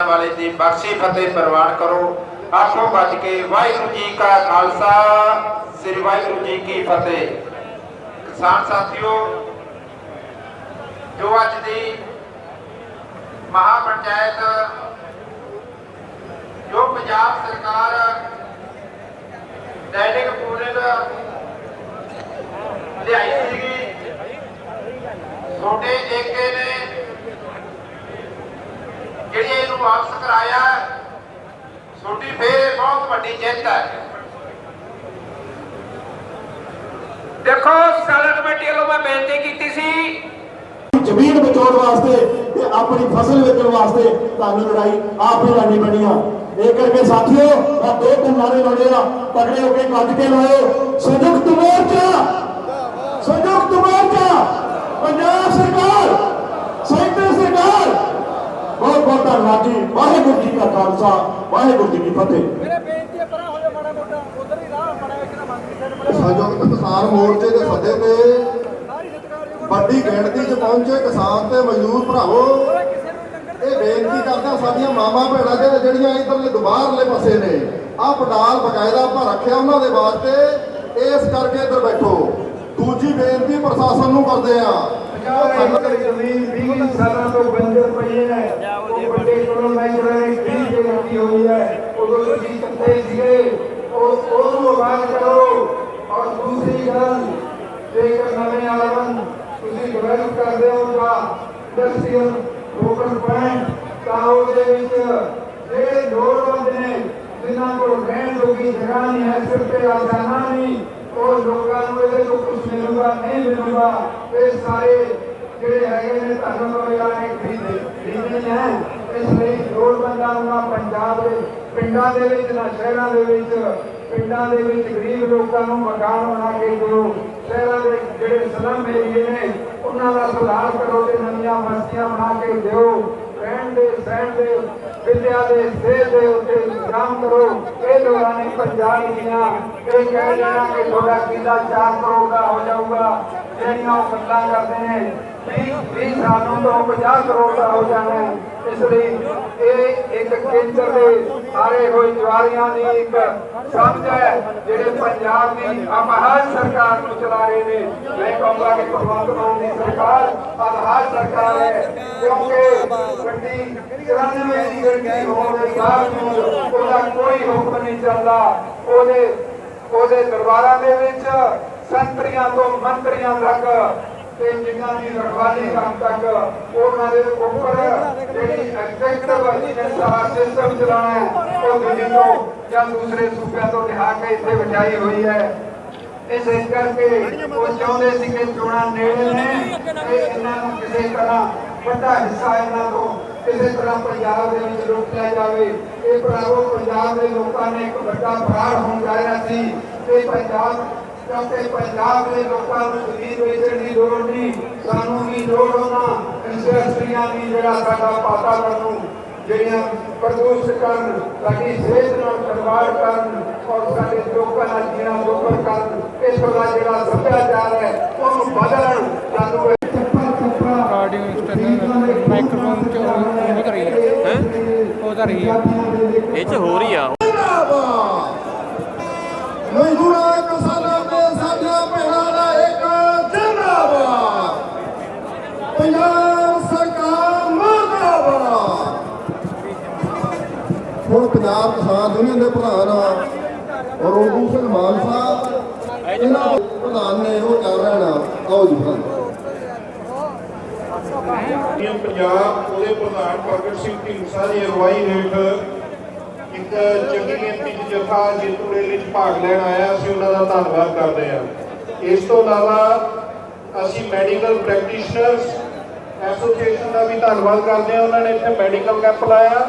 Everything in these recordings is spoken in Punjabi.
ਵਾਲੇ ਦੀ ਬਖਸ਼ੀ ਫਤਿਹ ਪ੍ਰਵਾਨ ਕਰੋ। ਆਖੋ ਗੱਜ ਕੇ ਵਾਹਿਗੁਰੂ ਜੀ ਕਾ ਖਾਲਸਾ, ਸ੍ਰੀ ਵਾਹਿਗੁਰੂ ਜੀ ਕੀ ਫਤਿਹ। ਕਿਸਾਨ ਸਾਥੀਓ ਜੋ ਅੱਜ ਦੀ ਮਹਾ ਪੰਚਾਇਤ ਜੋ ਪੰਜਾਬ ਸਰਕਾਰ ਦੈਨਿਕ ਪੂਰਨ ਲਿਆਈ ਸੀਗੀ ਛੋਟੇ ਏਕੇ ਨੇ ਜਿਹੜੀ ਇਹਨੂੰ ਵਾਪਸ ਕਰਾਇਆ ਛੋਟੀ ਫੇਰ ਬਹੁਤ ਵੱਡੀ ਜਿੱਤ ਹੈ। ਦੇਖੋ ਸਾਲਾ ਕਮੇਟੀ ਵੱਲੋਂ ਮੈਂ ਬੇਨਤੀ ਕੀਤੀ ਸੀ ਜ਼ਮੀਨ ਬਚਾਉਣ ਵਾਸਤੇ ਤੇ ਆਪਣੀ ਫਸਲ ਵੇਚਣ ਵਾਸਤੇ ਤੁਹਾਨੂੰ ਲੜਾਈ ਆਪ ਹੀ ਲੜਨੀ ਪੈਣੀ ਆ। ਇਹ ਕਰਕੇ ਸਾਥੀਓ ਮੈਂ ਦੋ ਤਿੰਨ ਨਾਰੇ ਲਾਉਣੇ ਆ। ਤਗੜੇ ਹੋ ਕੇ ਕੱਢ ਕੇ ਲਾਓ ਸੰਯੁਕਤ ਮੋਰਚਾ! ਸੰਯੁਕਤ ਮੋਰਚਾ! ਪੰਜਾਬ ਸਰਕਾਰ! ਸੈਂਟਰ ਸਰਕਾਰ! ਬਹੁਤ ਬਹੁਤ ਧੰਨਵਾਦ ਜੀ। ਵਾਹਿਗੁਰੂ ਜੀ ਕਾ ਖਾਲਸਾ ਵਾਹਿਗੁਰੂ ਜੀ ਕੀ ਫਤਿਹ। ਮੇਰੇ ਬੇਨਤੀ ਹੈ ਪਰਾਂ ਹੋ ਜਾ ਮਾੜਾ ਮੋਟਾ। ਉਧਰ ਹੀ ਰਾਹ ਮਾੜਾ ਇੱਕ ਨਾ ਮੰਨ ਕੇ ਸਾਈਡ ਸੰਯੁਕਤ ਕਿਸਾਨ ਮੋਰਚੇ ਦੇ ਸੱਦੇ ਤੇ ਵੱਡੀ ਗਿਣਤੀ 'ਚ ਪਹੁੰਚੇ ਕਿਸਾਨ ਤੇ ਮਜ਼ਦੂਰ ਭਰਾਵੋ ਕਿਸੇ ਨੂੰ ਲੰਗਰ ਇਹ ਬੇਨਤੀ ਕਰਦਾ ਸਾਡੀਆਂ ਮਾਵਾਂ ਭੈਣਾਂ ਦੇ ਜਿਹੜੀਆਂ ਇਧਰਲੇ ਦੁਬਾਰਲੇ ਪਾਸੇ ਨੇ, ਆਹ ਪੰਡਾਲ ਬਕਾਇਦਾ ਆਪਾਂ ਰੱਖਿਆ ਉਹਨਾਂ ਦੇ ਵਾਸਤੇ, ਇਸ ਕਰਕੇ ਇੱਧਰ ਬੈਠੋ। ਦੂਜੀ ਬੇਨਤੀ ਪ੍ਰਸ਼ਾਸਨ ਨੂੰ ਕਰਦੇ ਆ ਜ਼ਮੀਨ 20 ਸਾਲਾਂ ਤੋਂ ਬੰਜਰ ਪਈ ਹੈ। ਉਹ ਵੱਡੇ ਕੋਲੋਨਾਈਜ਼ਰਾਂ ਨੇ ਖਰੀਦ ਕੇ ਰੱਖੀ ਹੋਈ ਹੈ ਉਦੋਂ ਤੁਸੀਂ ਕਿੱਥੇ ਸੀਗੇ ਉਹ ਉਹਨੂੰ ਆਵਾਜ਼ ਕਰੋ। ਔਰ ਦੂਸਰੀ ਗੱਲ, ਜੇਕਰ ਨਵੇਂ ਆਲਮਨ ਤੁਸੀਂ ਡਿਵੈਲਪ ਕਰਦੇ ਹੋ ਜਾਂ ਇੰਡਸਟਰੀਅਲ ਲੋਕਲ ਪੁਆਇੰਟ ਤਾਂ ਉਹਦੇ ਵਿੱਚ ਜਿਹੜੇ ਲੋੜਵੰਦ ਨੇ, ਜਿਨ੍ਹਾਂ ਕੋਲ ਰਹਿਣ ਜੋਗੀ ਜਗ੍ਹਾ ਨਹੀਂ ਹੈ, ਸਿਰ ਤੇ ਆਜ਼ਾਨਾ ਨਹੀਂ, ਉਹ ਲੋਕਾਂ ਨੂੰ ਇਹਦੇ ਤੋਂ ਕੁਝ ਮਿਲੂਗਾ, ਨਹੀਂ ਮਿਲੂਗਾ, ਇਹ ਸਾਰੇ ਜਿਹੜੇ ਹੈਗੇ ਨੇ ਧਰਮ ਵਗੈਰਾ ਨੇ, ਖਰੀਦੇ ਖਰੀਦੇ ਨੇ। ਇਸ ਲਈ ਲੋੜਵੰਦਾਂ ਨੂੰ ਨਾ ਪੰਜਾਬ ਦੇ ਪਿੰਡਾਂ ਦੇ ਵਿੱਚ ਨਾ ਸ਼ਹਿਰਾਂ ਦੇ ਵਿੱਚ। ਪਿੰਡਾਂ ਦੇ ਵਿੱਚ ਗਰੀਬ ਲੋਕਾਂ ਨੂੰ ਮਕਾਨ ਬਣਾ ਕੇ ਦਿਓ। ਸ਼ਹਿਰਾਂ ਦੇ ਜਿਹੜੇ ਸਲਮ ਏਰੀਏ ਨੇ ਉਹਨਾਂ ਦਾ ਸੁਧਾਰ ਕਰੋ ਤੇ ਨਵੀਆਂ ਬਸਤੀਆਂ ਬਣਾ ਕੇ ਦਿਓ। ਰਹਿਣ ਦੇ, ਸਹਿਣ ਦੇ, ਵਿਦਿਆ ਦੇ, ਸਿਹਤ ਦੇ ਉੱਤੇ ਇੰਤਜ਼ਾਮ ਕਰੋ। ਇਹ ਲੋਕਾਂ ਨੇ ਪੰਜਾਬ ਦੀਆਂ। ਇਹ ਕਹਿ ਦੇਣਾ ਕਿ ਤੁਹਾਡਾ ਕਿਲਾ 4 ਕਰੋੜ ਦਾ ਹੋ ਜਾਊਗਾ। ਜਿਹੜੀਆਂ ਉਹ ਗੱਲਾਂ ਕਰਦੇ ਨੇ 20 ਸਾਲੋਂ ਤੋਂ 50 ਕਰੋੜ ਦਾ ਹੋ ਜਾਣਾ ਇਸ ਲਈ ਇਹ ਇੱਕ ਕੇਂਦਰ ਦੇ ਸਾਰੇ ਹੋਏ ਜਵਾਰੀਆਂ ਦੀ ਇੱਕ ਸਮਝ ਹੈ, ਜਿਹੜੇ ਪੰਜਾਬ ਦੀ ਅਪਹਾਜ ਸਰਕਾਰ ਨੂੰ ਚਲਾ ਰਹੇ ਨੇ। ਮੈਂ ਕਹੂੰਗਾ ਕਿ ਭਗਵੰਤ ਮਾਨ ਦੀ ਸਰਕਾਰ ਅਪਹਾਜ ਸਰਕਾਰ ਹੈ, ਕਿਉਂਕਿ ਗੱਡੀ 94 ਦੀ ਗੱਡੀ ਹੋਣ ਦੇ ਬਾਵਜੂਦ ਉਹਦਾ ਕੋਈ ਹੁਕਮ ਨਹੀਂ ਚੱਲਦਾ। ਉਹਦੇ ਉਹਦੇ ਦਰਬਾਰਾਂ ਦੇ ਵਿੱਚ ਸੰਤਰੀਆਂ ਤੋਂ ਮੰਤਰੀਆਂ ਤੱਕ ਤੇ ਜਿਨ੍ਹਾਂ ਦੀ ਰਖਵਾਲੀ ਕੰਮ ਤੱਕ ਉਹਨਾਂ ਦੇ ਉੱਪਰ ਜਿਹੜੀ ਐਗਜ਼ੈਕਟਿਵ ਸਾਰਾ ਸਿਸਟਮ ਚਲਾਉਣਾ ਉਹ ਦਿੱਲੀ ਤੋਂ ਜਾਂ ਦੂਸਰੇ ਸੂਬਿਆਂ ਤੋਂ ਲਿਆ ਕੇ ਇੱਥੇ ਬਿਠਾਈ ਹੋਈ ਹੈ। ਇਸ ਕਰਕੇ ਉਹ ਚਾਹੁੰਦੇ ਸੀ ਕਿ ਚੋਣਾਂ ਨੇੜੇ ਨੇ ਤੇ ਇਹਨਾਂ ਨੂੰ ਕਿਸੇ ਤਰ੍ਹਾਂ ਵੱਡਾ ਹਿੱਸਾ ਇਹਨਾਂ ਤੋਂ ਕਿਸੇ ਤਰ੍ਹਾਂ ਪੰਜਾਬ ਦੇ ਵਿੱਚ ਰੋਕਿਆ ਜਾਵੇ। ਇਹ ਭਰਾਵੋ, ਪੰਜਾਬ ਦੇ ਲੋਕਾਂ ਨੇ ਇੱਕ ਵੱਡਾ ਫਰਾਡ ਹੋਣ ਜਾ ਰਿਹਾ ਸੀ ਤੇ ਪੰਜਾਬ ਕਿਉਂਕਿ ਪੰਜਾਬ ਦੇ ਲੋਕਾਂ ਨੂੰ ਜ਼ਮੀਨ ਵੇਚਣ ਦੀ ਲੋੜ ਨਹੀਂ ਸਾਨੂੰ ਵੀ ਲੋੜ ਹੋਣਾ ਇੰਡਸਟਰੀਆਂ ਦੀ ਜਿਹੜਾ ਸਾਡਾ ਵਾਤਾਵਰਨ ਨੂੰ ਜਿਹੜੀਆਂ ਪ੍ਰਦੂਸ਼ਿਤ ਕਰਨ ਸਾਡੀ ਸਿਹਤ ਨਾਲ ਖਿਲਵਾੜ ਕਰਨ ਔਰ ਸਾਡੇ ਲੋਕਾਂ ਨਾਲ ਜੀਣਾ ਦੁੱਭਰ ਕਰਨ ਇਸ ਦਾ ਜਿਹੜਾ ਸੱਭਿਆਚਾਰ ਹੈ ਉਹਨੂੰ ਬਦਲਣ ਸਾਨੂੰ ਇਹ ਚੱਪਾ ਚੱਪਾ ਆਡੀਓ ਇੰਸਟਾਗ੍ਰਾਮ ਮਾਈਕਰੋਫੋਨ ਚ ਉਹ ਹੋ ਰਹੀ ਹੈ ਹੈ ਉਹ ਤਾਂ ਰਹੀ ਹੈ ਇਹ ਚ ਹੋ ਰਹੀ ਆ ਮਜ਼ਦੂਰਾਂ ਹੁਣ ਪੰਜਾਬ ਕਿਸਾਨ ਯੂਨੀਅਨ ਦੇ ਪ੍ਰਧਾਨ ਔਰ ਉਰਦੂ ਸਿੰਘ ਮਾਨ ਇਹਨਾਂ ਪ੍ਰਧਾਨ ਨੇ ਉਹ ਕਰ ਰਹਿਣਾ ਆਓ ਜੀ ਪ੍ਰਧਾਨ ਪੰਜਾਬ ਉਹਦੇ ਪ੍ਰਧਾਨ ਪ੍ਰਗਟ ਸਿੰਘ ਢੀਂਡਸਾ ਦੀ ਅਗਵਾਈ ਹੇਠ ਇੱਕ ਚੰਗੀ ਗਿਣਤੀ 'ਚ ਜਥਾ ਜੇਤੂ ਰੈਲੀ 'ਚ ਭਾਗ ਲੈਣ ਆਇਆ। ਅਸੀਂ ਉਹਨਾਂ ਦਾ ਧੰਨਵਾਦ ਕਰਦੇ ਹਾਂ। ਇਸ ਤੋਂ ਇਲਾਵਾ ਅਸੀਂ ਮੈਡੀਕਲ ਪ੍ਰੈਕਟੀਸ਼ਨਰਸ ਐਸੋਸੀਏਸ਼ਨ ਦਾ ਵੀ ਧੰਨਵਾਦ ਕਰਦੇ ਹਾਂ। ਉਹਨਾਂ ਨੇ ਇੱਥੇ ਮੈਡੀਕਲ ਕੈਂਪ ਲਾਇਆ।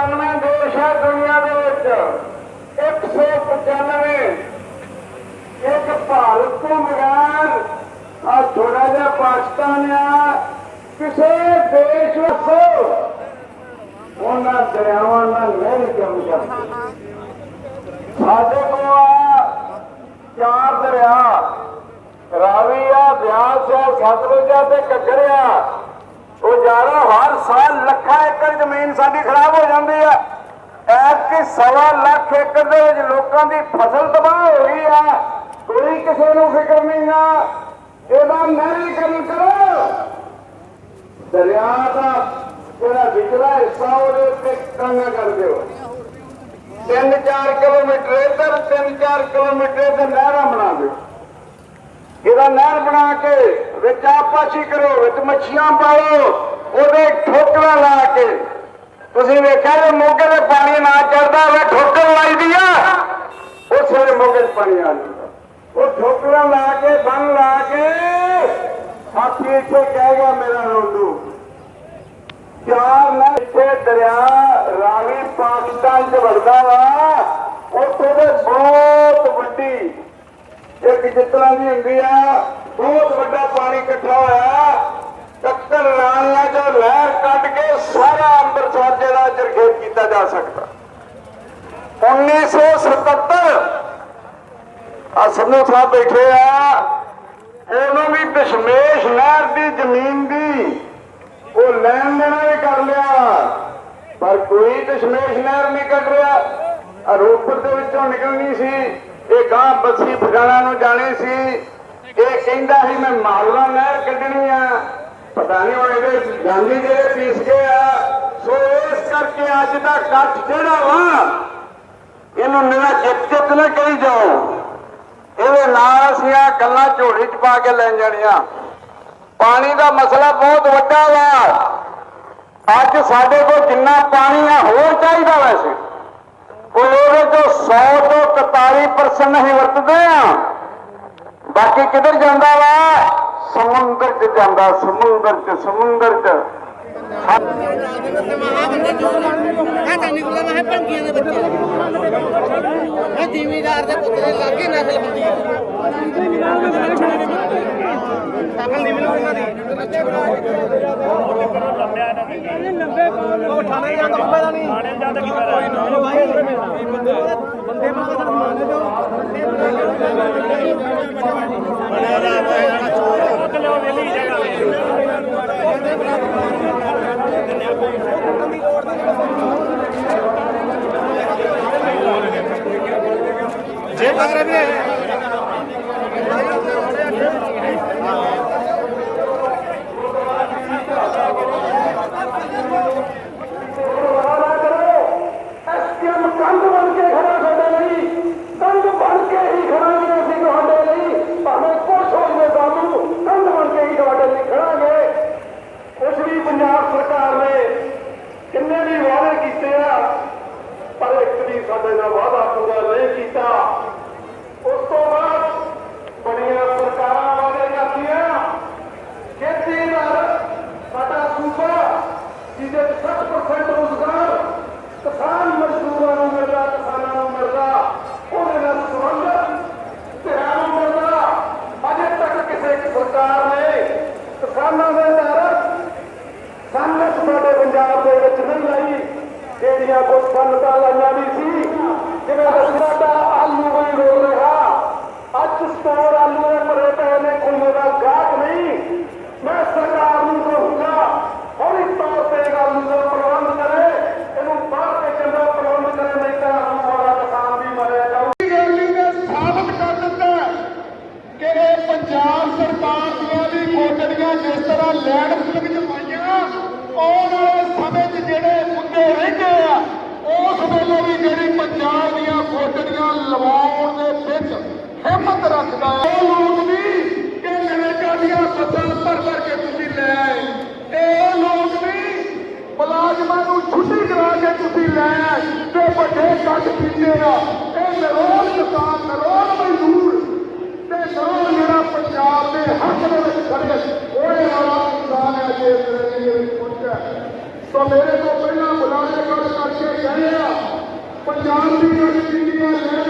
195 ਦੇਸ਼ ਹੈ ਦੁਨੀਆ ਦੇ ਵਿੱਚ 195 ਇੱਕ ਭਾਰਤ ਤੋਂ ਬਗੈਰ ਆ ਥੋੜਾ ਜਿਹਾ ਪਾਕਿਸਤਾਨ ਆ, ਕਿਸੇ ਦੇਸ਼ ਵਿੱਚ ਉਹਨਾਂ ਦਰਿਆਵਾਂ ਨਾਲ ਨਹੀਂ ਕੰਮ ਕਰਦੇ ਸਾਡੇ ਕੋਲ ਆ ਚਾਰ ਦਰਿਆ, ਰਾਵੀ ਆ, ਬਿਆਸ ਆ ਸਤਲੁਜ ਆ ਤੇ ਘੱਗਰ ਆ। ਉਹ ਯਾਰੋ ਹਰ ਸਾਲ ਲੱਖਾਂ ਏਕੜ ਜ਼ਮੀਨ ਸਾਡੀ ਖਰਾਬ ਹੋ ਜਾਂਦੀ ਆ ਐਤਕੀ ਸਵਾ ਲੱਖ ਏਕੜ ਦੇ ਵਿੱਚ ਲੋਕਾਂ ਦੀ ਫਸਲ ਤਬਾਹ ਹੋ ਗਈ ਆ। ਕੋਈ ਕਿਸੇ ਨੂੰ ਫਿਕਰ ਨਹੀਂ ਆ। ਇਹਦਾ ਨਹਿਰੀਕਰਨ ਕਰੋ। ਦਰਿਆ ਦਾ ਜਿਹੜਾ ਵਿਚਲਾ ਹਿੱਸਾ, ਉਹਦੇ ਉੱਤੇ ਕਾਂਗਾ ਕਰ ਦਿਓ। 3-4 ਕਿਲੋਮੀਟਰ ਇੱਧਰ 3-4 ਕਿਲੋਮੀਟਰ ਇੱਧਰ ਨਹਿਰਾਂ ਬਣਾ ਦਿਓ। ਇਹਦਾ ਨਹਿਰ ਬਣਾ ਕੇ ਵਿੱਚ ਆਪਾਸ਼ੀ ਕਰੋ, ਵਿੱਚ ਮੱਛੀਆਂ ਪਾਓ ਉਹਦੇ ਠੋਕਰਾਂ ਲਾ ਕੇ। ਤੁਸੀਂ ਵੇਖਿਆ ਜੇ ਮੋਗੇ ਦੇ ਪਾਣੀ ਨਾ ਚੜਦਾ ਹੋਵੇ ਠੋਕਰ ਲਾਈਦੀ ਆ। ਉਸ ਵੇਲੇ ਮੋਗੇ 'ਚ ਪਾਣੀ ਆ ਜਾਂਦਾ। ਉਹ ਠੋਕਰਾਂ ਲਾ ਕੇ, ਬੰਨ ਲਾ ਕੇ ਹਾਥੀ ਇੱਥੇ ਕਹਿ ਮੇਰਾ ਰੋਡੂ ਚਾਰ ਨਾ ਇੱਥੇ ਦਰਿਆ, ਰਾਵੀ ਪਾਕਿਸਤਾਨ ਚ ਵਗਦਾ ਵਾ, ਉੱਥੇ ਦੇ ਬਹੁਤ ਵੱਡੀ, ਇੱਕ ਤਰ੍ਹਾਂ ਦੀ ਹੁੰਦੀ ਆ, ਬਹੁਤ ਵੱਡਾ ਪਾਣੀ ਇਕੱਠਾ ਹੋਇਆ ਕੱਕਰ ਰਾਣੀਆਂ ਚੋਂ ਲਹਿਰ ਕੱਢ ਕੇ ਸਾਰਾ ਅੰਮ੍ਰਿਤਸਰ ਜਿਹੜਾ ਜਰਖੇਤ ਕੀਤਾ ਜਾ ਸਕਦਾ। 1977 ਆ ਸੰਧੂ ਸਾਹਿਬ ਬੈਠੇ ਆ। ਉਹਨੂੰ ਵੀ ਦਸ਼ਮੇਸ਼ ਨਹਿਰ ਦੀ ਜ਼ਮੀਨ ਦੀ ਉਹ ਲੈਣ ਦੇਣਾ ਵੀ ਕਰ ਲਿਆ। ਪਰ ਕੋਈ ਦਸ਼ਮੇਸ਼ ਨਹਿਰ ਨਹੀਂ ਕੱਢ ਰਿਹਾ। ਆ ਰੋਪੜ ਦੇ ਵਿੱਚੋਂ ਨਿਕਲਣੀ ਸੀ। ਇਹ ਗਾਂ ਬੱਸੀ ਫਗਾਣਾ ਨੂੰ ਜਾਣੀ ਸੀ। ਇਹ ਕਹਿੰਦਾ ਸੀ, ਮੈਂ ਮਾਲਵਾ ਨਹਿਰ ਕੱਢਣੀ ਆ। ਪਤਾ ਨਹੀਂ ਹੁਣ ਇਹਦੇ ਗਾਂਧੀ ਜਿਹੜੇ ਪੀਸ ਗਏ ਆ। ਸੋ ਕਰਕੇ ਅੱਜ ਦਾ ਇਕੱਠ ਜਿਹੜਾ ਵਾ, ਇਹਨੂੰ ਨਿਰਾ ਚਿੱਤ ਚਿੱਤ ਨਾ ਕਹੀ ਜਾਓ। ਇਹਦੇ ਨਾਲ ਅਸੀਂ ਆ ਗੱਲਾਂ ਝੋਲੀ ਚ ਪਾ ਕੇ ਲੈ ਜਾਣੀਆਂ। ਪਾਣੀ ਦਾ ਮਸਲਾ ਬਹੁਤ ਵੱਡਾ ਵਾ। ਅੱਜ ਸਾਡੇ ਕੋਲ ਜਿੰਨਾ ਪਾਣੀ ਆ, ਹੋਰ ਚਾਹੀਦਾ ਵੈਸੇ। ਕੋਈ ਉਹਦੇ ਚੋਂ 100 ਤੋਂ 41% ਅਸੀਂ ਵਰਤਦੇ ਆ। ਬਾਕੀ ਕਿੱਧਰ ਜਾਂਦਾ ਵਾ? ਸਮੁੰਦਰ 'ਚ ਜਾਂਦਾ, ਸਮੁੰਦਰ 'ਚ ਸਮੁੰਦਰ 'ਚ। ਜ਼ਿਮੀਦਾਰ ਦੇ ਪੁੱਤ ਦੇ ਲਾਗੇ ਨਸਲ ਹੁੰਦੀ ਹੈ ਅਕਲ ਨਹੀਂ ਮੈਨੂੰ ਉਹਨਾਂ ਦੀ ਲੰਬੇ ਉਹ ਠਾਣੇ ਜਾਂਦਾ ਬੰਬੇ ਦਾ ਨਹੀਂ ਠਾਣੇ ਜਾਂਦਾ ਕੀ ਕਰ ਬੰਦੇ ਬੰਦੇ ਮਾਰ ਮਾਰ ਦੇ ਬੰਦੇ ਵੱਡੇ ਕੱਟ ਇਹ ਨਰੋਲ ਕਿਸਾਨ, ਨਰੋਲ ਮਜ਼ਦੂਰ। ਤੇ ਨਾਲ ਜਿਹੜਾ ਪੰਜਾਬ ਦੇ ਹੱਕ ਦੇ ਵਿੱਚ ਖੜੇ ਉਹਦੇ ਵਾਲਾ ਇਨਸਾਨ ਹੈ ਜੇ ਮੇਰੇ ਦੇ ਵਿੱਚ ਪਹੁੰਚਿਆ। ਤਾਂ ਮੇਰੇ ਤੋਂ ਪਹਿਲਾਂ ਬੁਲਾਣੇ ਗੱਲ ਕਰਕੇ ਗਏ ਪੰਜਾਬ ਦੀ ਰਾਜਨੀਤੀ ਦੀਆਂ ਲੈਣ